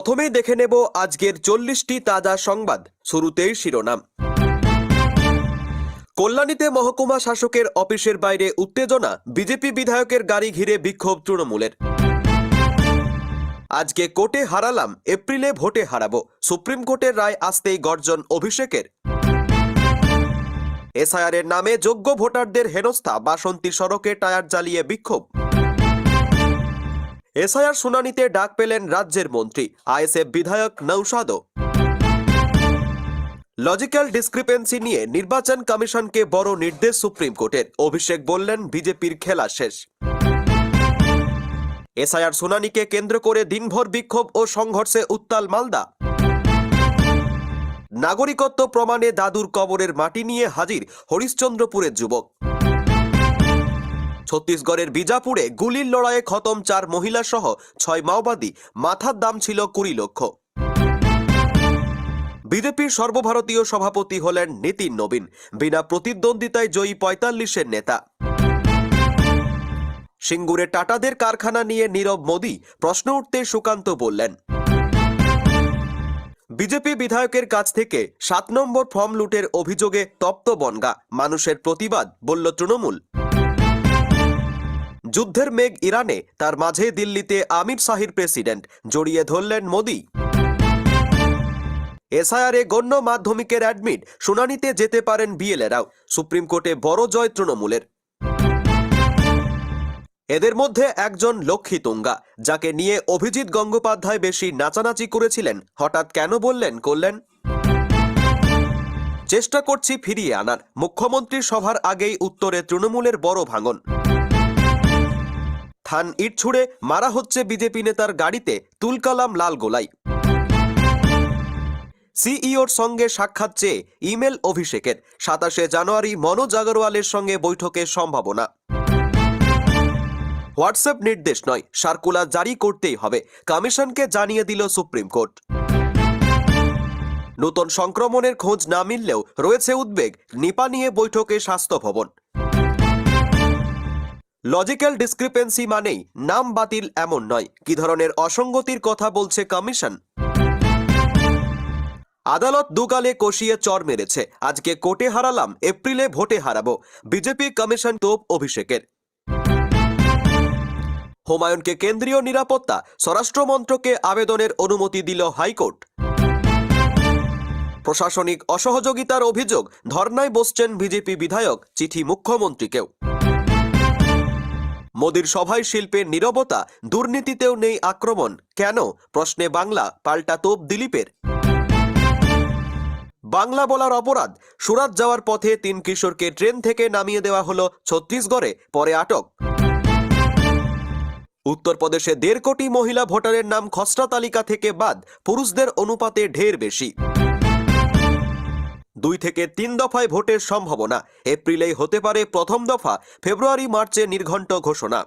প্রথমেই দেখে নেব আজকের চল্লিশটি তাজা সংবাদ, শুরুতেই শিরোনাম। কল্যাণীতে মহকুমা শাসকের অফিসের বাইরে উত্তেজনা, বিজেপি বিধায়কের গাড়ি ঘিরে বিক্ষোভ তৃণমূলের। আজকে কোর্টে হারালাম, এপ্রিলে ভোটে হারাবো, সুপ্রিম কোর্টের রায় আসতেই গর্জন অভিষেকের। এসআইআর এর নামে যোগ্য ভোটারদের হেনস্থা, বাসন্তী সড়কে টায়ার জ্বালিয়ে বিক্ষোভ। এসআইআর শুনানিতে ডাক পেলেন রাজ্যের মন্ত্রী, আইএসএফ বিধায়ক নৌসাদও লজিক্যাল ডিসক্রিপেন্সি নিয়ে নির্বাচন কমিশনকে বড় নির্দেশ সুপ্রিম কোর্টের, অভিষেক বললেন বিজেপির খেলা শেষ। এসআইআর শুনানিকে কেন্দ্র করে দিনভর বিক্ষোভ ও সংঘর্ষে উত্তাল মালদা। নাগরিকত্ব প্রমাণে দাদুর কবরের মাটি নিয়ে হাজির হরিশ্চন্দ্রপুরের যুবক। ছত্তিশগড়ের বিজাপুরে গুলির লড়াইয়ে খতম চার মহিলা সহ ছয় মাওবাদী। মাথার দাম ছিল কুড়ি লক্ষ। বিজেপির সর্বভারতীয় সভাপতি হলেন নীতিন নবীন। বিনা প্রতিদ্বন্দ্বিতায় জয়ী পঁয়তাল্লিশের নেতা। সিঙ্গুরে টাটাদের কারখানা নিয়ে নীরব মোদী প্রশ্ন উঠতে সুকান্ত বললেন, বিজেপি বিধায়কের কাছ থেকে সাত নম্বর ফর্ম লুটের অভিযোগে তপ্ত বনগা। মানুষের প্রতিবাদ, বলল তৃণমূল। যুদ্ধের মেঘ ইরানে, তার মাঝে দিল্লিতে আমির শাহির প্রেসিডেন্ট। জড়িয়ে ধরলেন মোদী। এসআইআরে গণ্য মাধ্যমিকের অ্যাডমিট, শুনানিতে যেতে পারেন বিএলএরাও। সুপ্রিম কোর্টে বড় জয় তৃণমূলের। এদের মধ্যে একজন লক্ষ্মী তুঙ্গা, যাকে নিয়ে অভিজিৎ গঙ্গোপাধ্যায় বেশি নাচানাচি করেছিলেন। হঠাৎ কেন বললেন, করলেন? চেষ্টা করছি ফিরিয়ে আনার। মুখ্যমন্ত্রীর সভার আগেই উত্তরে তৃণমূলের বড় ভাঙন। থান ইট ছুড়ে মারা হচ্ছে বিজেপি নেতার গাড়িতে তুলকালাম লাল গোলাই। সিইওর সঙ্গে সাক্ষাৎ চেয়ে ইমেল অভিষেকের। সাতাশে জানুয়ারি মনোজ আগরওয়ালের সঙ্গে বৈঠকের সম্ভাবনা। হোয়াটসঅ্যাপ নির্দেশ নয়, সার্কুলার জারি করতেই হবে, কমিশনকে জানিয়ে দিল সুপ্রিম কোর্ট। নতুন সংক্রমণের খোঁজ না মিললেও রয়েছে উদ্বেগ, নিপা নিয়ে বৈঠকে স্বাস্থ্য ভবন। লজিক্যাল ডিসক্রিপেন্সি মানেই নাম বাতিল এমন নয়। কি ধরনের অসঙ্গতির কথা বলছে কমিশন আদালত দুগালে কষিয়ে চর মেরেছে। আজকে কোর্টে হারালাম, এপ্রিলে ভোটে হারাবো। বিজেপি কমিশন তোপ অভিষেকের। হুমায়ুনকে কেন্দ্রীয় নিরাপত্তা, স্বরাষ্ট্রমন্ত্রকে আবেদনের অনুমতি দিল হাইকোর্ট। প্রশাসনিক অসহযোগিতার অভিযোগ, ধর্নায় বসছেন বিজেপি বিধায়ক, চিঠি মুখ্যমন্ত্রীকেও। মোদির সভায় শিল্পের নীরবতা, দুর্নীতিতেও নেই আক্রমণ। কেন? প্রশ্নে বাংলা, পাল্টা তোপ দিলীপের। বাংলা বলার অপরাধ, সুরাত যাওয়ার পথে তিন কিশোরকে ট্রেন থেকে নামিয়ে দেওয়া হলো ছত্তিশগড়ে, পরে আটক। উত্তরপ্রদেশে দেড় কোটি মহিলা ভোটারের নাম খসড়া তালিকা থেকে বাদ, পুরুষদের অনুপাতে ঢের বেশি। দুই থেকে তিন দফায় ভোটের সম্ভাবনা। এপ্রিলেই হতে পারে প্রথম দফা, ফেব্রুয়ারি, মার্চে নির্ঘণ্ট ঘোষণা।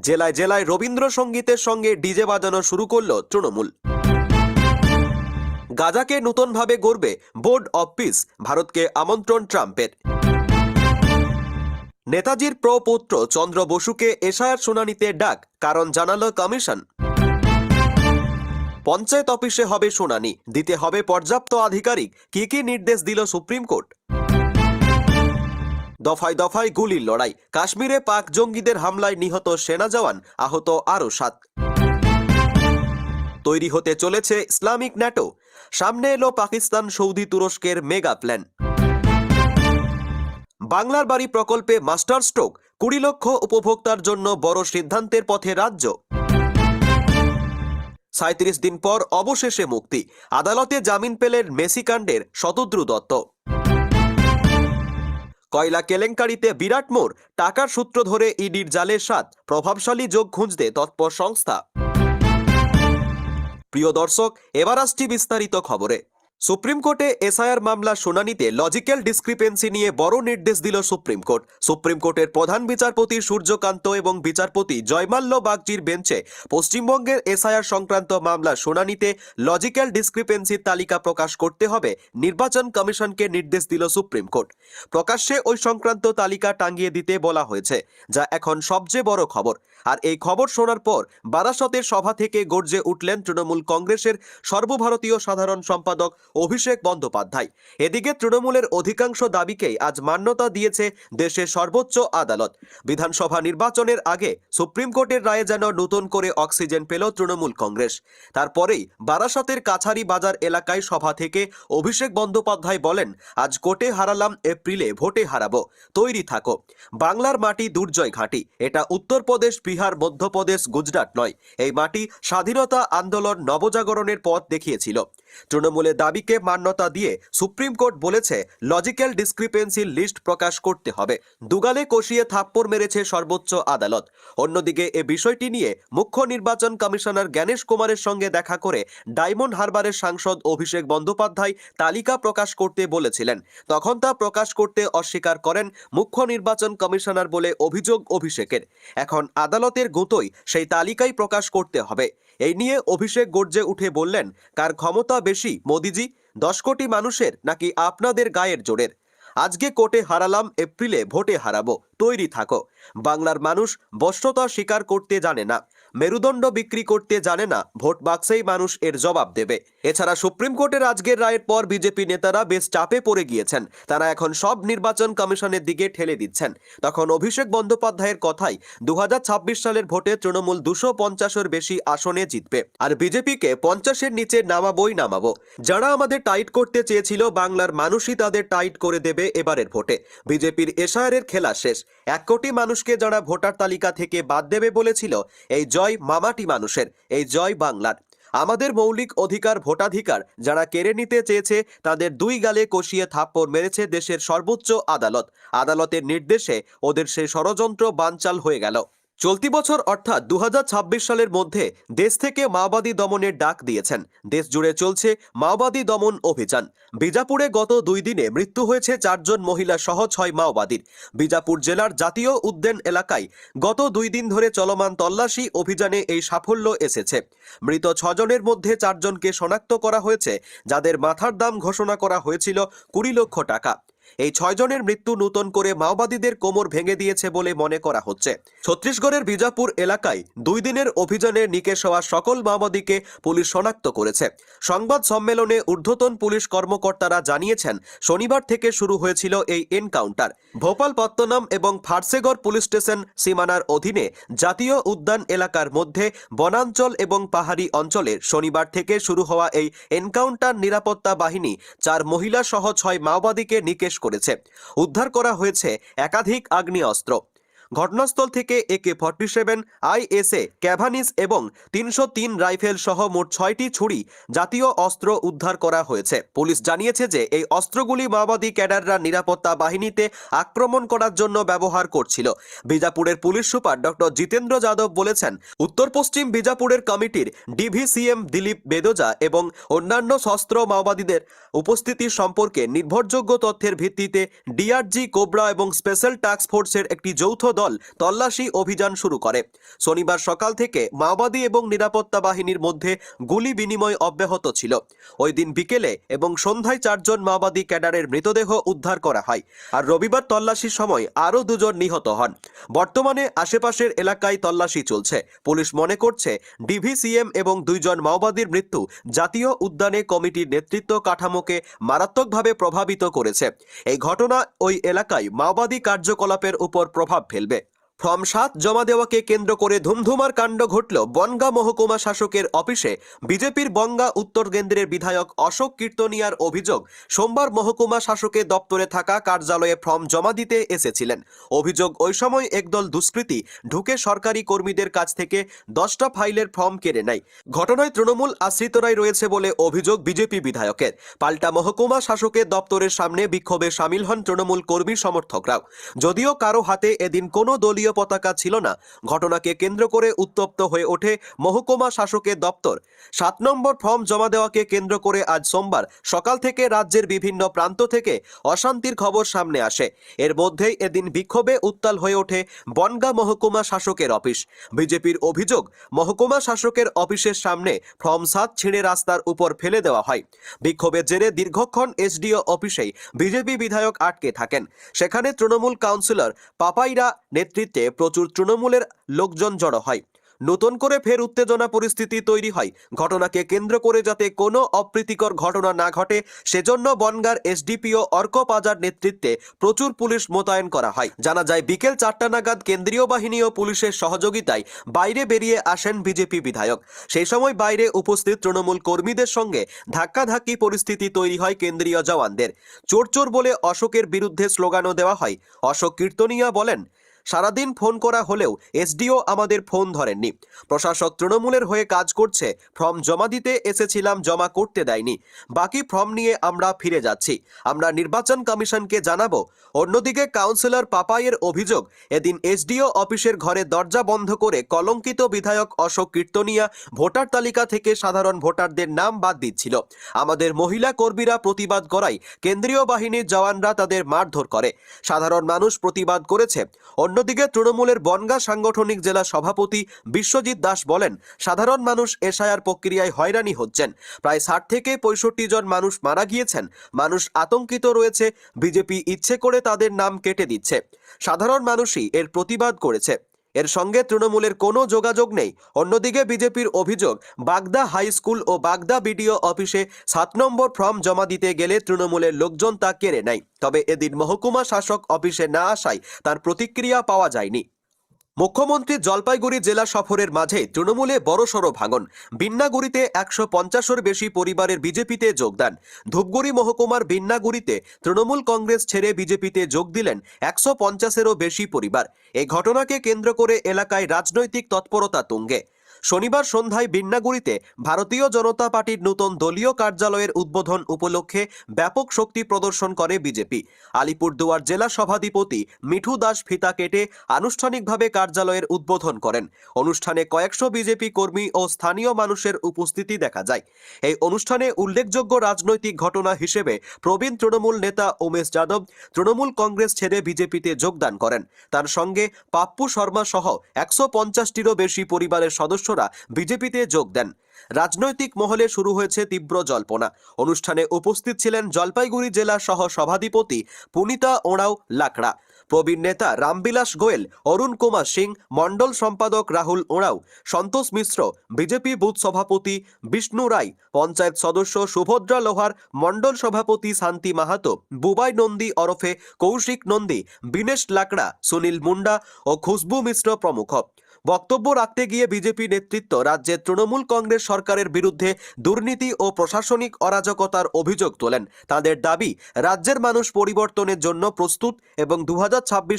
জেলায় জেলায় রবীন্দ্রসঙ্গীতের সঙ্গে ডিজে বাজানো শুরু করল তৃণমূল। গাজাকে নতুনভাবে গড়বে বোর্ড অব পিস, ভারতকে আমন্ত্রণ ট্রাম্পের। নেতাজির প্রপৌত্র চন্দ্র বসুকে এশায়ার শুনানিতে ডাক, কারণ জানালো কমিশন। পঞ্চায়েত অফিসে হবে শুনানি। দিতে হবে পর্যাপ্ত আধিকারিক। কি কি নির্দেশ দিল সুপ্রিম কোর্ট? দফায় দফায় গুলির লড়াই। কাশ্মীরে পাক জঙ্গিদের হামলায় নিহত সেনা জওয়ান, আহত আরও সাত। তৈরি হতে চলেছে ইসলামিক ন্যাটো। সামনে এলো পাকিস্তান সৌদি তুরস্কের মেগা প্ল্যান। বাংলার বাড়ি প্রকল্পে মাস্টার স্ট্রোক। কুড়ি লক্ষ উপভোক্তার জন্য বড় সিদ্ধান্তের পথে রাজ্য। সাঁত্রিশ দিন পর অবশেষে মুক্তি। আদালতে জামিন পেলেন মেসিকাণ্ডের শতদ্রু দত্ত। কয়লা কেলেঙ্কারিতে বিরাট মোড়, টাকার সূত্র ধরে ইডির জালের সাত, প্রভাবশালী যোগ খুঁজতে তৎপর সংস্থা। প্রিয় দর্শক, এবার আসছি বিস্তারিত খবরে। সুপ্রিম কোর্টে এসআইআর মামলা শুনানিতে লজিক্যাল ডিসক্রিপেন্সি নিয়ে বড় নির্দেশ দিল সুপ্রিম কোর্ট। সুপ্রিম কোর্টের প্রধান বিচারপতি সূর্যকান্ত এবং বিচারপতি জয়মাল্য বাগজির বেঞ্চে পশ্চিমবঙ্গের এসআইআর সংক্রান্ত মামলা শুনানিতে লজিক্যাল ডিসক্রিপেন্সির তালিকা প্রকাশ করতে হবে, নির্বাচন কমিশনকে নির্দেশ দিল সুপ্রিম কোর্ট। প্রকাশ্যে ওই সংক্রান্ত তালিকা টাঙ্গিয়ে দিতে বলা হয়েছে, যা এখন সবচেয়ে বড় খবর। আর এই খবর শোনার পর বারাসতের সভা থেকে গর্জে উঠলেন তৃণমূল কংগ্রেসের সর্বভারতীয় সাধারণ সম্পাদক অভিষেক বন্দ্যোপাধ্যায়। এদিকে তৃণমূলের অধিকাংশ দাবিকেই আজ মান্যতা দিয়েছে দেশের সর্বোচ্চ আদালত। বিধানসভা নির্বাচনের আগে সুপ্রিম কোর্টের রায়ে যেন নতুন করে অক্সিজেন পেল তৃণমূল কংগ্রেস। তারপরেই বারাসতের কাছারি বাজার এলাকায় সভা থেকে অভিষেক বন্দ্যোপাধ্যায় বলেন, আজ কোর্টে হারালাম, এপ্রিলে ভোটে হারাবো। তৈরি থাকো। বাংলার মাটি দুর্জয় ঘাঁটি। এটা উত্তরপ্রদেশ, বিহার, মধ্যপ্রদেশ, গুজরাট নয়। এই মাটি স্বাধীনতা আন্দোলন নবজাগরণের পথ দেখিয়েছিল। তৃণমূলের দাবিকে মান্যতা দিয়ে সুপ্রিম কোর্ট বলেছে, লজিক্যাল ডিসক্রিপেন্সির লিস্ট প্রকাশ করতে হবে। দুগালে কষিয়ে থাপ্পড় মেরেছে সর্বোচ্চ আদালত। অন্যদিকে এ বিষয়টি নিয়ে মুখ্য নির্বাচন কমিশনার জ্ঞানেশ কুমারের সঙ্গে দেখা করে ডায়মন্ড হারবারের সাংসদ অভিষেক বন্দ্যোপাধ্যায় তালিকা প্রকাশ করতে বলেছিলেন। তখন তা প্রকাশ করতে অস্বীকার করেন মুখ্য নির্বাচন কমিশনার বলে অভিযোগ অভিষেকের। এখন আদালতের গুঁতোই সেই তালিকাই প্রকাশ করতে হবে। এই নিয়ে অভিষেক গর্জে উঠে বললেন, কার ক্ষমতা বেশি, মোদিজি? দশ কোটি মানুষের নাকি আপনাদের গায়ের জোরের? আজকে কোর্টে হারালাম, এপ্রিলে ভোটে হারাবো, তৈরি থাকো। বাংলার মানুষ বস্ত্রতা স্বীকার করতে জানে না। মেরুদণ্ড বিক্রি করতে জানে না, ভোট বাক্সেই মানুষ এর জবাব দেবে। এছাড়া সুপ্রিম কোর্টের আজকের রায়ের পর বিজেপি নেতারা বেশ চাপে পড়ে গিয়েছেন। তারা এখন সব নির্বাচন কমিশনের দিকে ঠেলে দিচ্ছেন। তখন অভিষেক বন্দ্যোপাধ্যায়ের কথাই দু সালের ভোটে তৃণমূল দুশো পঞ্চাশের বেশি আসনে জিতবে। আর বিজেপিকে পঞ্চাশের নিচে নামাবোই নামাবো। যারা আমাদের টাইট করতে চেয়েছিল, বাংলার মানুষই তাদের টাইট করে দেবে এবারের ভোটে। বিজেপির এশায়ারের খেলা শেষ। এক কোটি মানুষকে যারা ভোটার তালিকা থেকে বাদ দেবে বলেছিল, এই জয় মামাটি মানুষের, এই জয় বাংলার। আমাদের মৌলিক অধিকার ভোটাধিকার যারা কেড়ে নিতে চেয়েছে, তাদের দুই গালে কষিয়ে থাপ্পড় মেরেছে দেশের সর্বোচ্চ আদালত। আদালতের নির্দেশে ওদের সেই ষড়যন্ত্র বানচাল হয়ে গেল। চলতি বছর অর্থাৎ দু হাজার ছাব্বিশ সালের মধ্যে দেশ থেকে মাওবাদী দমনের ডাক দিয়েছেন। দেশ জুড়ে চলছে মাওবাদী দমন অভিযান। বিজাপুরে গত দুই দিনে মৃত্যু হয়েছে চারজন মহিলা সহ ছয় মাওবাদীর। বিজাপুর জেলার জাতীয় উদ্যান এলাকায় গত দুই দিন ধরে চলমান তল্লাশি অভিযানে এই সাফল্য এসেছে। মৃত ছজনের মধ্যে চারজনকে শনাক্ত করা হয়েছে, যাদের মাথার দাম ঘোষণা করা হয়েছিল কুড়ি লক্ষ টাকা। এই ছয়জনের মৃত্যু নূতন করে মাওবাদীদের কোমর ভেঙে দিয়েছে বলে মনে করা হচ্ছে। ছত্তিশগড়ের বিজাপুর এলাকায় দুই দিনের অভিযানে নিকেশ হওয়া সকল মাওবাদীকে পুলিশ শনাক্ত করেছে। সংবাদ সম্মেলনে ঊর্ধ্বতন পুলিশ কর্মকর্তারা জানিয়েছেন, শনিবার থেকে শুরু হয়েছিল এই এনকাউন্টার। ভোপাল পত্তনম এবং ফার্সেগড় পুলিশ স্টেশন সীমানার অধীনে জাতীয় উদ্যান এলাকার মধ্যে বনাঞ্চল এবং পাহাড়ি অঞ্চলে শনিবার থেকে শুরু হওয়া এই এনকাউন্টার নিরাপত্তা বাহিনী চার মহিলা সহ ছয় মাওবাদীকে নিকেশ করেছে। উদ্ধার করা হয়েছে একাধিক আগ্নেয়াস্ত্র। ঘটনাস্থল থেকে একে ফর্টি সেভেন আইএসএ ক্যাভানিস এবং তিনশো তিন রাইফেল সহ মোট ছয়টি ছুরি জাতীয় অস্ত্র উদ্ধার করা হয়েছে। পুলিশ জানিয়েছে যে, এই অস্ত্রগুলি মাওবাদী ক্যাডাররা নিরাপত্তা বাহিনীতে আক্রমণ করার জন্য ব্যবহার করছিল। বিজাপুরের police super doctor Jitendra Yadav বলেছেন উত্তর পশ্চিম বিজাপুরের কমিটির ডিভিসিএম দিলীপ বেদোজা এবং অন্যান্য শস্ত্র মাওবাদীদের উপস্থিতি সম্পর্কে নির্ভরযোগ্য তথ্যের ভিত্তিতে ডিআরজি, কোবরা এবং স্পেশাল টাস্ক ফোর্সের একটি যৌথ দল তল্লাশি অভিযান শুরু করে। শনিবার সকাল থেকে মাওবাদী এবং নিরাপত্তা বাহিনীর মধ্যে গুলি বিনিময় অব্যাহত ছিল। ওই দিন বিকেলে এবং সন্ধ্যায় চারজন মাওবাদী ক্যাডারের মৃতদেহ উদ্ধার করা হয় আর রবিবার তল্লাশির সময় আরও দুজন নিহত হন। বর্তমানে আশেপাশের এলাকায় তল্লাশি চলছে। পুলিশ মনে করছে ডিভিসিএম এবং দুইজন মাওবাদীর মৃত্যু জাতীয় উদ্যানে কমিটির নেতৃত্ব কাঠামোকে মারাত্মকভাবে প্রভাবিত করেছে। এই ঘটনা ওই এলাকায় মাওবাদী কার্যকলাপের উপর প্রভাব ফেলবে। ফর্ম সাত জমা দেওয়াকে কেন্দ্র করে ধুমধুমার কাণ্ড ঘটল বনগা মহকুমা শাসকের অফিসে। বিজেপির বনগা উত্তর কেন্দ্রের বিধায়ক অশোক কীর্তনিয়ার অভিযোগ, সোমবার মহকুমা শাসকের দপ্তরে থাকা কার্যালয়ে ফর্ম জমা দিতে এসেছিলেন। অভিযোগ, ওই সময় একদল দুষ্কৃতী ঢুকে সরকারি কর্মীদের কাছ থেকে দশটা ফাইলের ফর্ম কেড়ে নেয়। ঘটনায় তৃণমূল আশ্রিতরাই রয়েছে বলে অভিযোগ বিজেপি বিধায়কের। পাল্টা মহকুমা শাসকের দপ্তরের সামনে বিক্ষোভে সামিল হন তৃণমূল কর্মী সমর্থকরাও। যদিও কারও হাতে এদিন কোনো দলীয় জাতীয় পতাকা ছিল না। ঘটনাকে কেন্দ্র করে উত্তপ্ত হয়ে ওঠে মহকুমা শাসকের দপ্তর। সাত নম্বর ফর্ম জমা দেওয়াকে কেন্দ্র করে আজ সোমবার সকাল থেকে রাজ্যের বিভিন্ন প্রান্ত থেকে অশান্তির খবর সামনে আসে। এর মধ্যেই এদিন বিক্ষোভে উত্তাল হয়ে ওঠে বনগা মহকুমা শাসকের অফিস। বিজেপির অভিযোগ, মহকুমা শাসকের অফিসের সামনে ফর্ম সাত ছিঁড়ে রাস্তার উপর ফেলে দেওয়া হয়। বিক্ষোভের জেরে দীর্ঘক্ষণ এসডিও অফিসেই বিজেপি বিধায়ক আটকে থাকেন। সেখানে তৃণমূল কাউন্সিলর পাপাইরা নেতৃত্বে প্রচুর তৃণমূলের লোকজন জড়ো হয়। নতুন করে ফের উত্তেজনা পরিস্থিতি তৈরি হয়। ঘটনাকে কেন্দ্র করে যাতে কোনো অপ্রীতিকর ঘটনা না ঘটে, সেজন্য বনগার এসডিপিও অর্ক পাজার নেতৃত্বে প্রচুর পুলিশ মোতায়েন করা হয়। জানা যায়, বিকেল চারটা নাগাদ কেন্দ্রীয় বাহিনী ও পুলিশের সহযোগিতায় বাইরে বেরিয়ে আসেন বিজেপি বিধায়ক। সেই সময় বাইরে উপস্থিত তৃণমূল কর্মীদের সঙ্গে ধাক্কাধাক্কি পরিস্থিতি তৈরি হয় কেন্দ্রীয় জওয়ানদের। চোর চোর বলে অশোকের বিরুদ্ধে স্লোগানও দেওয়া হয়। অশোক কীর্তনিয়া বলেন সারাদিন ফোন করা হলেও এসডিও আমাদের ফোন ধরেননি। প্রশাসক তৃণমূলের হয়ে কাজ করছে, ফর্ম জমা দিতে এসেছিলাম, জমা করতে দেয়নি। বাকি ফর্ম নিয়ে আমরা ফিরে যাচ্ছি। আমরা নির্বাচন কমিশনকে জানাব। অন্যদিকে কাউন্সিলর পাপাইয়ের অভিযোগ, এদিন এসডিও অফিসের ঘরে দরজা বন্ধ করে কলঙ্কিত বিধায়ক অশোক কীর্তনিয়া ভোটার তালিকা থেকে সাধারণ ভোটারদের নাম বাদ দিচ্ছিল। আমাদের মহিলা কর্মীরা প্রতিবাদ করায় কেন্দ্রীয় বাহিনীর জওয়ানরা তাদের মারধর করে। সাধারণ মানুষ প্রতিবাদ করেছে। অন্যদিকে তৃণমূলের বনগা সাংগঠনিক জেলা সভাপতি বিশ্বজিৎ দাস বলেন, সাধারণ মানুষ এসআইআর প্রক্রিয়ায় হয়রানি হচ্ছেন। প্রায় ষাট থেকে পঁয়ষট্টি জন মানুষ মারা গিয়েছেন। মানুষ আতঙ্কিত রয়েছে। বিজেপি ইচ্ছে করে তাদের নাম কেটে দিচ্ছে। সাধারণ মানুষই এর প্রতিবাদ করেছে। এর সঙ্গে তৃণমূলের কোনো যোগাযোগ নেই। অন্যদিকে বিজেপির অভিযোগ, বাগদা হাই স্কুল ও বাগদা বিডিও অফিসে সাত নম্বর ফর্ম জমা দিতে গেলে তৃণমূলের লোকজন তা কেড়ে নেয়। তবে এদিন মহকুমা শাসক অফিসে না আসায় তার প্রতিক্রিয়া পাওয়া যায়নি। মুখ্যমন্ত্রী জলপাইগুড়ি জেলা সফরের মাঝে তৃণমূলে বড়সড় ভাঙন। বিন্নাগুড়িতে একশো পঞ্চাশের বেশি পরিবারের বিজেপিতে যোগদান ধূপগুড়ি মহকুমার বিন্নাগুড়িতে তৃণমূল কংগ্রেস ছেড়ে বিজেপিতে যোগ দিলেন একশো পঞ্চাশেরও বেশি পরিবার। এই ঘটনাকে কেন্দ্র করে এলাকায় রাজনৈতিক তৎপরতা তুঙ্গে। শনিবার সন্ধ্যায় বিন্নাগুড়িতে ভারতীয় জনতা পার্টির নতুন দলীয় কার্যালয়ের উদ্বোধন উপলক্ষে ব্যাপক শক্তি প্রদর্শন করে বিজেপি। আলিপুরদুয়ার জেলা সভাধিপতি মিঠু দাস ফিতা কেটে আনুষ্ঠানিকভাবে কার্যালয়ের উদ্বোধন করেন। অনুষ্ঠানে কয়েকশো বিজেপি কর্মী ও স্থানীয় মানুষের উপস্থিতি দেখা যায়। এই অনুষ্ঠানে উল্লেখযোগ্য রাজনৈতিক ঘটনা হিসেবে প্রবীণ তৃণমূল নেতা উমেশ যাদব, তৃণমূল কংগ্রেস ছেড়ে বিজেপিতে যোগদান করেন। তার সঙ্গে পাপ্পু শর্মা সহ একশো পঞ্চাশটিরও বেশি পরিবারের সদস্যরা বিজেপিতে যোগ দেন। রাজনৈতিক মহলে শুরু হয়েছে তীব্র জল্পনা। অনুষ্ঠানে উপস্থিত ছিলেন জলপাইগুড়ি জেলা সহ সভাধিপতি পুনিতা ওঁড়াও লাকড়া। প্রবীণ নেতা রামবিলাস গোয়েল, অরুণ কুমার সিং, মণ্ডল সম্পাদক রাহুল ওঁড়াও সন্তোষ মিশ্র, বিজেপি বুথ সভাপতি বিষ্ণু রায়, পঞ্চায়েত সদস্য সুভদ্রা লোহার, মণ্ডল সভাপতি শান্তি মাহাতো, বুবাই নন্দী ওরফে কৌশিক নন্দী, বিনেশ লাকড়া, সুনীল মুন্ডা ও খুশবু মিশ্র প্রমুখ। বক্তব্য রাখতে গিয়ে বিজেপি নেতৃত্ব রাজ্যে তৃণমূল কংগ্রেস সরকারের বিরুদ্ধে দুর্নীতি ও প্রশাসনিক অরাজকতার অভিযোগ তোলেন। তাদের দাবি, রাজ্যের মানুষ পরিবর্তনের জন্য প্রস্তুত এবং দু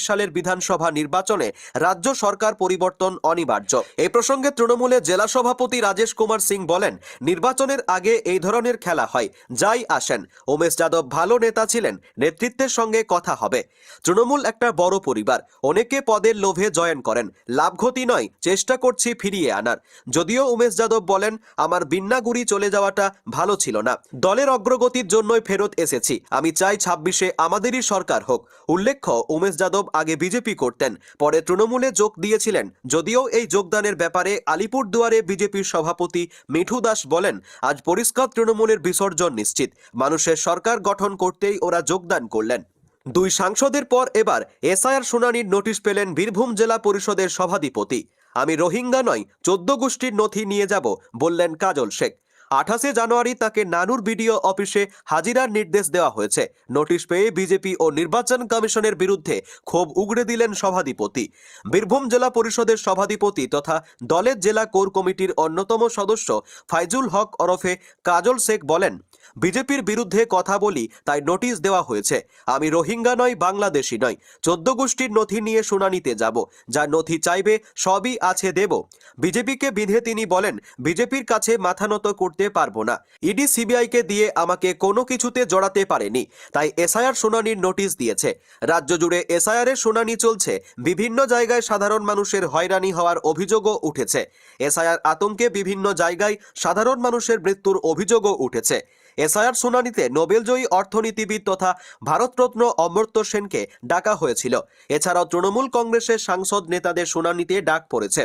সালের বিধানসভা নির্বাচনে রাজ্য সরকার পরিবর্তন অনিবার্য। এই প্রসঙ্গে তৃণমূলের জেলা সভাপতি রাজেশ কুমার সিং বলেন, নির্বাচনের আগে এই ধরনের খেলা হয়, যাই আসেন। উমেশ যাদব ভালো নেতা ছিলেন, নেতৃত্বের সঙ্গে কথা হবে। তৃণমূল একটা বড় পরিবার, অনেকে পদের লোভে জয়েন করেন, লাভ ক্ষতি নয়, চেষ্টা করছি ফিরিয়ে আনার। যদিও উমেশ যাদব বলেন, আমার বিন্নাগুড়ি চলে যাওয়াটা ভালো ছিল না। দলের অগ্রগতির জন্যই ফেরত এসেছি। আমি চাই ছাব্বিশে আমাদেরই সরকার হোক। উল্লেখ্য, উমেশ যাদব আগে বিজেপি করতেন, পরে তৃণমূলে যোগ দিয়েছিলেন। যদিও এই যোগদানের ব্যাপারে আলিপুরদুয়ারে বিজেপির সভাপতি মিঠু দাস বলেন, আজ পরিষ্কার তৃণমূলের বিসর্জন নিশ্চিত। মানুষের সরকার গঠন করতেই ওরা যোগদান করলেন। দুই সাংসদের পর এবার এসআইআর শুনানির নোটিশ পেলেন বীরভূম জেলা পরিষদের সভাধিপতি। আমি রোহিঙ্গা নয় চোদ্দ গোষ্ঠীর নথি নিয়ে যাব, বললেন কাজল শেখ। আঠাশে জানুয়ারি তাকে নানুর বিডিও অফিসে হাজিরার নির্দেশ দেওয়া হয়েছে। নোটিশ পেয়ে বিজেপি ও নির্বাচন কমিশনের বিরুদ্ধে ক্ষোভ উগড়ে দিলেন সভাধিপতি। বীরভূম জেলা পরিষদের সভাধিপতি তথা দলের জেলা কোর কমিটির অন্যতম সদস্য ফাইজুল হক ওরফে কাজল শেখ বলেন, বিজেপির বিরুদ্ধে কথা বলি, তাই নোটিশ দেওয়া হয়েছে। আমি রোহিঙ্গা নয়, বাংলাদেশি নয়। চোদ্দ গোষ্ঠীর নথি নিয়ে শুনানিতে যাব। যা নথি চাইবে, সবই আছে দেব। বিজেপিকে বিধে তিনি বলেন, বিজেপির কাছে মাথা নত করতে করতে পারব না। ইডি সিবিআইকে দিয়ে আমাকে কোনো কিছুতে জড়াতে পারেনি, তাই এসআইআর শুনানির নোটিশ দিয়েছে। রাজ্য জুড়ে এসআইআর এর শুনানি চলছে, বিভিন্ন জায়গায় সাধারণ মানুষের হয়রানি হওয়ার অভিযোগও উঠেছে। এসআইআর আতঙ্কে বিভিন্ন জায়গায় সাধারণ মানুষের মৃত্যুর অভিযোগও উঠেছে। এসআইআর শুনানিতে নোবেলজয়ী অর্থনীতিবিদ তথা ভারতরত্ন অমর্ত্য সেনকে ডাকা হয়েছিল। এছাড়াও তৃণমূল কংগ্রেসের সাংসদ নেতাদের শুনানিতে ডাক পড়েছে।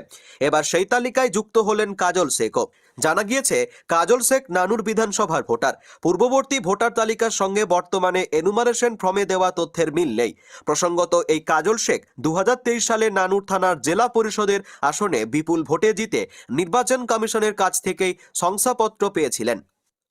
এবার সেই তালিকায় যুক্ত হলেন কাজল শেখও জানা গিয়েছে, কাজল শেখ নানুর বিধানসভার ভোটার। পূর্ববর্তী ভোটার তালিকার সঙ্গে বর্তমানে এনুমারেশন ফর্মে দেওয়া তথ্যের মিল নেই। প্রসঙ্গত, এই কাজল শেখ দু হাজার তেইশ সালে নানুর থানার জেলা পরিষদের আসনে বিপুল ভোটে জিতে নির্বাচন কমিশনের কাছ থেকেই শংসাপত্র পেয়েছিলেন।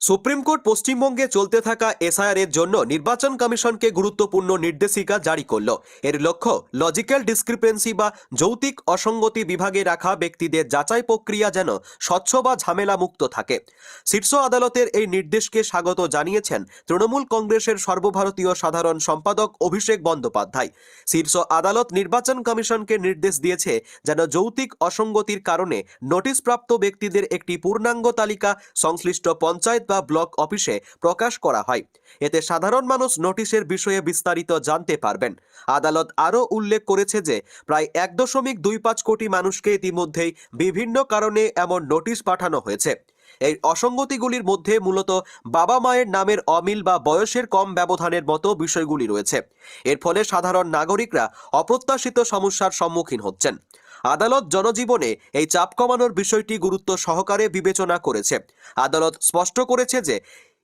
সুপ্রিম কোর্ট পশ্চিমবঙ্গে চলতে থাকা এসআইআর এর জন্য নির্বাচন কমিশনকে গুরুত্বপূর্ণ নির্দেশিকা জারি করল। এর লক্ষ্য লজিক্যাল ডিসক্রিপেন্সি বা যৌতিক অসঙ্গতি বিভাগে রাখা ব্যক্তিদের যাচাই প্রক্রিয়া যেন স্বচ্ছ বা ঝামেলা মুক্ত থাকে। শীর্ষ আদালতের এই নির্দেশকে স্বাগত জানিয়েছেন তৃণমূল কংগ্রেসের সর্বভারতীয় সাধারণ সম্পাদক অভিষেক বন্দ্যোপাধ্যায়। শীর্ষ আদালত নির্বাচন কমিশনকে নির্দেশ দিয়েছে যেন যৌতিক অসঙ্গতির কারণে নোটিশপ্রাপ্ত ব্যক্তিদের একটি পূর্ণাঙ্গ তালিকা, সংশ্লিষ্ট পঞ্চায়েত বা ব্লক অফিসে প্রকাশ করা হয়। এতে সাধারণ মানুষ নোটিশের বিষয়ে বিস্তারিত জানতে পারবেন। আদালত আরও উল্লেখ করেছে যে, প্রায় এক দশমিক দুই পাঁচ কোটি মানুষকে ইতিমধ্যেই বিভিন্ন কারণে এমন নোটিশ পাঠানো হয়েছে। এই অসঙ্গতিগুলির মধ্যে মূলত বাবা মায়ের নামের অমিল বা বয়সের কম ব্যবধানের মতো বিষয়গুলি রয়েছে। এর ফলে সাধারণ নাগরিকরা অপ্রত্যাশিত সমস্যার সম্মুখীন হচ্ছেন। আদালত জনজীবনে এই চাপ কমানোর বিষয়টি গুরুত্ব সহকারে বিবেচনা করেছে। আদালত স্পষ্ট করেছে যে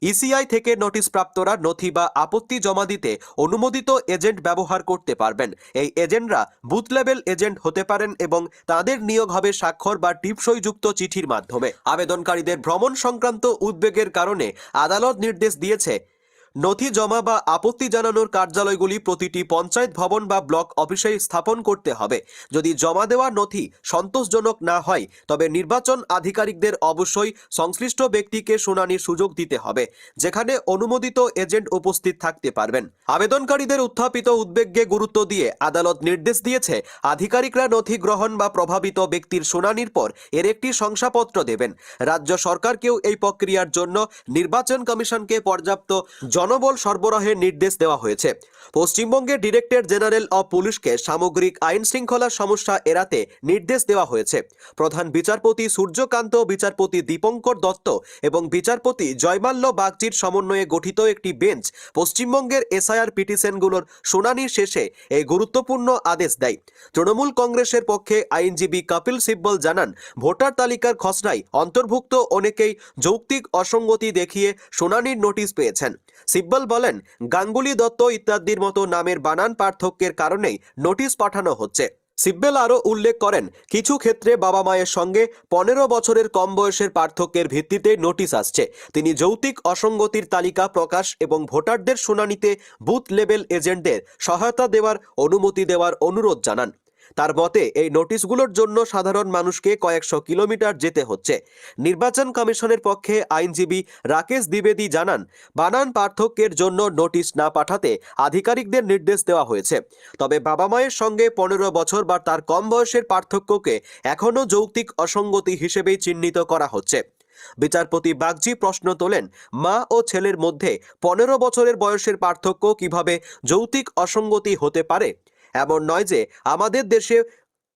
ইসিআই থেকে নোটিশ প্রাপ্তরা নথি বা আপত্তি জমা দিতে অনুমোদিত এজেন্ট ব্যবহার করতে পারবেন। এই এজেন্টরা বুথ লেভেল এজেন্ট হতে পারেন এবং তাদের নিয়োগ হবে স্বাক্ষর বা টিপসই যুক্ত চিঠির মাধ্যমে। আবেদনকারীদের ভ্রমণ সংক্রান্ত উদ্বেগের কারণে আদালত নির্দেশ দিয়েছে নথি জমা বা আপত্তি জানানোর কার্যালয়গুলি প্রতিটি পঞ্চায়েত ভবন বা ব্লক অফিসে স্থাপন করতে হবে। যদি জমা দেওয়া নথি সন্তোষজনক না হয়, তবে নির্বাচন আধিকারিকদের অবশ্যই সংশ্লিষ্ট ব্যক্তিকে শুনানির সুযোগ দিতে হবে, যেখানে অনুমোদিত এজেন্ট উপস্থিত থাকতে পারবেন। আবেদনকারীদের উত্থাপিত উদ্বেগকে গুরুত্ব দিয়ে আদালত নির্দেশ দিয়েছে, আধিকারিকরা নথি গ্রহণ বা প্রভাবিত ব্যক্তির শুনানির পর এর একটি শংসাপত্র দেবেন। রাজ্য সরকারকেও এই প্রক্রিয়ার জন্য নির্বাচন কমিশনকে পর্যাপ্ত জনবল সরবরাহের নির্দেশ দেওয়া হয়েছে। পশ্চিমবঙ্গের ডিরেক্টর জেনারেল অব পুলিশকে সামগ্রিক আইন শৃঙ্খলার সমস্যা এড়াতে নির্দেশ দেওয়া হয়েছে। প্রধান বিচারপতি সূর্যকান্ত, বিচারপতি দীপঙ্কর দত্ত এবং বিচারপতি জয়মাল্য বাগচির সমন্বয়ে গঠিত একটি বেঞ্চ পশ্চিমবঙ্গের এসআইআর পিটিশনগুলোর শুনানি শেষে এই গুরুত্বপূর্ণ আদেশ দেয়। তৃণমূল কংগ্রেসের পক্ষে আইনজীবী কপিল সিব্বল জানান, ভোটার তালিকার খসড়ায় অন্তর্ভুক্ত অনেকেই যৌক্তিক অসঙ্গতি দেখিয়ে শুনানির নোটিশ পেয়েছেন। সিব্বল বলেন, গাঙ্গুলি দত্ত ইত্যাদির মতো নামের বানান পার্থক্যের কারণেই নোটিশ পাঠানো হচ্ছে। সিব্বেল আরও উল্লেখ করেন, কিছু ক্ষেত্রে বাবা মায়ের সঙ্গে পনেরো বছরের কম বয়সের পার্থক্যের ভিত্তিতে নোটিশ আসছে। তিনি যৌতিক অসঙ্গতির তালিকা প্রকাশ এবং ভোটারদের শুনানিতে বুথ লেভেল এজেন্টদের সহায়তা দেওয়ার অনুমতি দেওয়ার অনুরোধ জানান। তার মতে, এই নোটিশগুলোর জন্য সাধারণ মানুষকে কয়েকশো কিলোমিটার যেতে হচ্ছে। নির্বাচন কমিশনের পক্ষে আইনজীবী রাকেশ দ্বিবেদী জানান, বানান পার্থক্যের জন্য নোটিশ না পাঠাতে আধিকারিকদের নির্দেশ দেওয়া হয়েছে। তবে বাবা মায়ের সঙ্গে পনেরো বছর বা তার কম বয়সের পার্থক্যকে এখনও যৌক্তিক অসঙ্গতি হিসেবেই চিহ্নিত করা হচ্ছে। বিচারপতি বাগজি প্রশ্ন তোলেন, মা ও ছেলের মধ্যে পনেরো বছরের বয়সের পার্থক্য কীভাবে যৌতিক অসঙ্গতি হতে পারে? এমন নয় যে আমাদের দেশে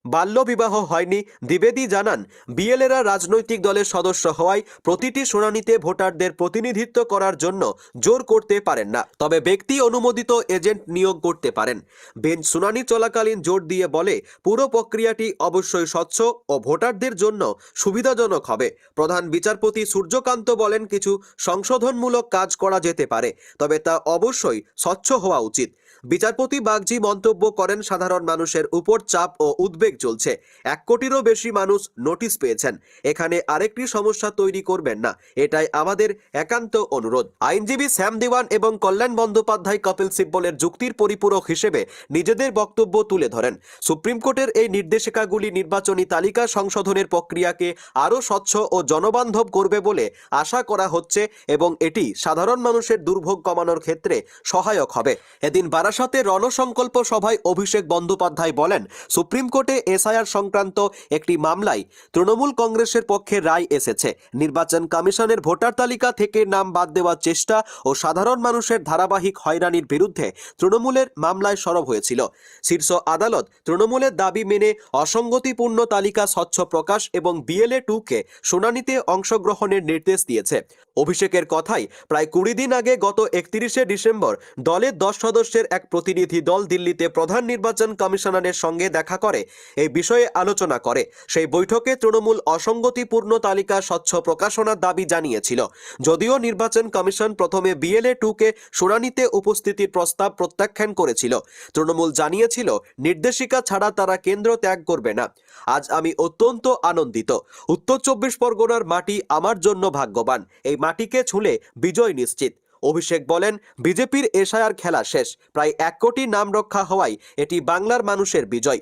বাল্যবিবাহ হয়নি। দ্বিবেদী জানান, বিএলএরা রাজনৈতিক দলের সদস্য হওয়ায় প্রতিটি শুনানিতে ভোটারদের প্রতিনিধিত্ব করার জন্য জোর করতে পারেন না। তবে ব্যক্তি অনুমোদিত এজেন্ট নিয়োগ করতে পারেন। বেঞ্চ শুনানি চলাকালীন জোর দিয়ে বলে, পুরো প্রক্রিয়াটি অবশ্যই স্বচ্ছ ও ভোটারদের জন্য সুবিধাজনক হবে। প্রধান বিচারপতি সূর্যকান্ত বলেন, কিছু সংশোধনমূলক কাজ করা যেতে পারে, তবে তা অবশ্যই স্বচ্ছ হওয়া উচিত। বিচারপতি বাগজি মন্তব্য করেন, সাধারণ মানুষের উপর চাপ ও উদ্বেগ চলছে। এক কোটিরও বেশি মানুষ নোটিশ পেয়েছেন। এখানে আরেকটি সমস্যা তৈরি করবেন না। এটাই আমাদের একান্ত অনুরোধ। আইনজীবী শ্যাম দেওয়ান এবং কল্যাণ বন্দ্যোপাধ্যায় কপিল সিব্বলের যুক্তির পরিপূরক হিসেবে নিজেদের বক্তব্য তুলে ধরেন। সুপ্রিম কোর্টের এই নির্দেশিকাগুলি নির্বাচনী তালিকা সংশোধনের প্রক্রিয়াকে আরও স্বচ্ছ ও জনবান্ধব করবে বলে আশা করা হচ্ছে এবং এটি সাধারণ মানুষের দুর্ভোগ কমানোর ক্ষেত্রে সহায়ক হবে। এদিন বারাসাত বারাসাতে রণসংকল্প সভায় অভিষেক বন্দ্যোপাধ্যায় বলেন, সুপ্রিম কোর্টে এসআইআর সংক্রান্ত একটি মামলায় তৃণমূল কংগ্রেসের পক্ষে রায় এসেছে। নির্বাচন কমিশনের ভোটার তালিকা থেকে নাম বাদ দেওয়ার চেষ্টা ও সাধারণ মানুষের ধারাবাহিক হয়রানির বিরুদ্ধে তৃণমূলের মামলায় সরব হয়েছিল। শীর্ষ আদালত তৃণমূলের দাবি মেনে অসঙ্গতিপূর্ণ তালিকা স্বচ্ছ প্রকাশ এবং বিএলএ টুকে শুনানিতে অংশগ্রহণের নির্দেশ দিয়েছে। অভিষেকের কথাই প্রায় কুড়ি দিন আগে গত একত্রিশে ডিসেম্বর দলের দশ সদস্যের এক প্রতিনিধি দল দিল্লিতে প্রধান নির্বাচন কমিশনারের সঙ্গে দেখা করে, এই বিষয়ে আলোচনা করে। সেই বৈঠকে তৃণমূল অসঙ্গতিপূর্ণ তালিকা স্বচ্ছ প্রকাশনার দাবি জানিয়েছিল। যদিও নির্বাচন কমিশন প্রথমে বিএলএ টুকে শুনানিতে উপস্থিতির প্রস্তাব প্রত্যাখ্যান করেছিল। তৃণমূল জানিয়েছিল, নির্দেশিকা ছাড়া তারা কেন্দ্র ত্যাগ করবে না। আজ আমি অত্যন্ত আনন্দিত। উত্তর চব্বিশ পরগনার মাটি আমার জন্য ভাগ্যবান। এই মাটিকে ছুঁলে বিজয় নিশ্চিত। অভিষেক বলেন, বিজেপির এশায়ার খেলা শেষ, প্রায় এক কোটি নাম রক্ষা হওয়ায় এটি বাংলার মানুষের বিজয়।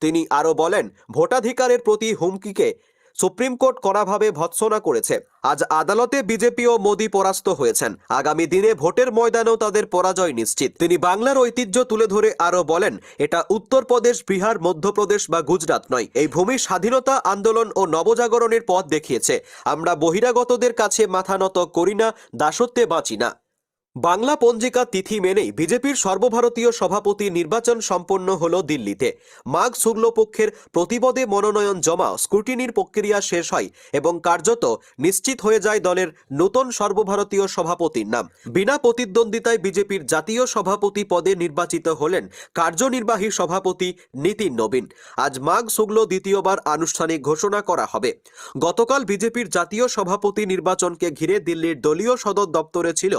তিনি আরও বলেন, ভোটাধিকারের প্রতি হুমকিকে সুপ্রিম কোর্ট কড়াভাবে ভৎসনা করেছে। আজ আদালতে বিজেপি ও মোদী পরাস্ত হয়েছেন। আগামী দিনে ভোটের ময়দানেও তাদের পরাজয় নিশ্চিত। তিনি বাংলার ঐতিহ্য তুলে ধরে আরও বলেন, এটা উত্তরপ্রদেশ, বিহার, মধ্যপ্রদেশ বা গুজরাট নয়। এই ভূমি স্বাধীনতা, আন্দোলন ও নবজাগরণের পথ দেখিয়েছে। আমরা বহিরাগতদের কাছে মাথা নত করি না, দাসত্বে বাঁচি না। বাংলা পঞ্জিকা তিথি মেনেই বিজেপির সর্বভারতীয় সভাপতি নির্বাচন সম্পন্ন হল দিল্লিতে। মাঘ শুক্লপক্ষের প্রতিপদে মনোনয়ন জমা স্ক্রুটিনির প্রক্রিয়া শেষ হয় এবং কার্যত নিশ্চিত হয়ে যায় দলের নতুন সর্বভারতীয় সভাপতির নাম। বিনা প্রতিদ্বন্দ্বিতায় বিজেপির জাতীয় সভাপতি পদে নির্বাচিত হলেন কার্যনির্বাহী সভাপতি নীতিন নবীন। আজ মাঘ শুক্ল দ্বিতীয়বার আনুষ্ঠানিক ঘোষণা করা হবে। গতকাল বিজেপির জাতীয় সভাপতি নির্বাচনকে ঘিরে দিল্লির দলীয় সদর দপ্তরে ছিল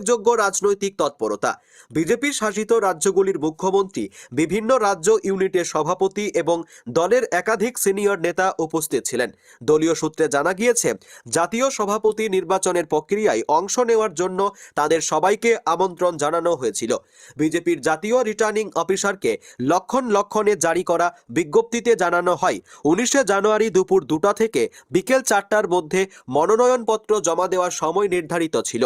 উল্লেখযোগ্য রাজনৈতিক তৎপরতা। বিজেপি শাসিত রাজ্যগুলির মুখ্যমন্ত্রী, বিভিন্ন রাজ্য ইউনিটের সভাপতি এবং দলের একাধিক সিনিয়র নেতা উপস্থিত ছিলেন। দলীয় সূত্রে জানা গিয়েছে, জাতীয় সভাপতি নির্বাচনের প্রক্রিয়ায় অংশ নেওয়ার জন্য তাদের সবাইকে আমন্ত্রণ জানানো হয়েছিল। বিজেপির জাতীয় রিটার্নিং অফিসারকে লক্ষণ লক্ষণে জারি করা বিজ্ঞপ্তিতে জানানো হয়, উনিশে জানুয়ারি দুপুর দুটা থেকে বিকেল চারটার মধ্যে মনোনয়নপত্র জমা দেওয়ার সময় নির্ধারিত ছিল।